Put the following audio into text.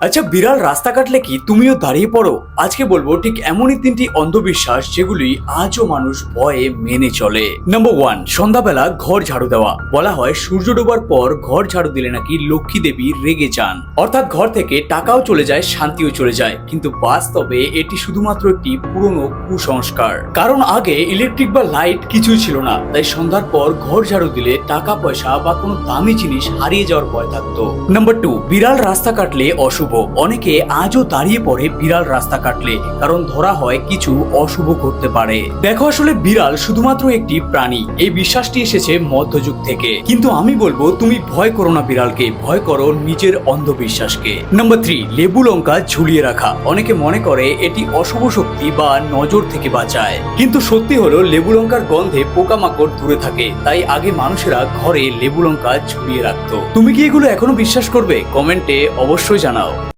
আচ্ছা বিড়াল রাস্তা কাটলে কি তুমিও দাঁড়িয়ে পড়ো? আজকে বলব ঠিক এমনই তিনটি অন্ধবিশ্বাস যেগুলি আজও মানুষ ভয়ে মেনে চলে। নাম্বার ওয়ান সন্ধ্যাবেলা ঘর ঝাড়ু দেওয়া। বলা হয়, সূর্য ডোবার পর ঘর ঝাড়ু দিলে নাকি লক্ষ্মী দেবী রেগে যান। অর্থাৎ ঘর থেকে টাকাও চলে যায়, শান্তিও চলে যায়। কিন্তু বাস্তবে এটি শুধুমাত্র একটি পুরনো কুসংস্কার। কারণ আগে ইলেকট্রিক বা লাইট কিছুই ছিল না। তাই সন্ধ্যার পর ঘর ঝাড়ু দিলে টাকা, পয়সা বা কোনো দামি জিনিস হারিয়ে যাওয়ার ভয় থাকতো। নাম্বার টু বিড়াল রাস্তা কাটলে অশুভ অনেকে আজও দাঁড়িয়ে পড়ে বিড়াল রাস্তা কাটলে, কারণ ধরা হয় কিছু অশুভ করতে পারে। দেখো আসলে বিড়াল শুধুমাত্র একটি প্রাণী। এই বিশ্বাসটি এসেছে মধ্যযুগ থেকে। কিন্তু আমি বলব, তুমি ভয় করো না বিড়ালকে, ভয় করো নিজের অন্ধবিশ্বাসকে। নাম্বার থ্রি লেবু লঙ্কা ঝুলিয়ে রাখা। অনেকে মনে করে এটি অশুভ শক্তি বা নজর থেকে বাঁচায়। কিন্তু সত্যি হলো, লেবু লঙ্কার গন্ধে পোকামাকড় দূরে থাকে। তাই আগে মানুষেরা ঘরে লেবু লঙ্কা ঝুলিয়ে রাখতো। তুমি কি এগুলো এখনও বিশ্বাস করবে? কমেন্টে অবশ্যই জানাও।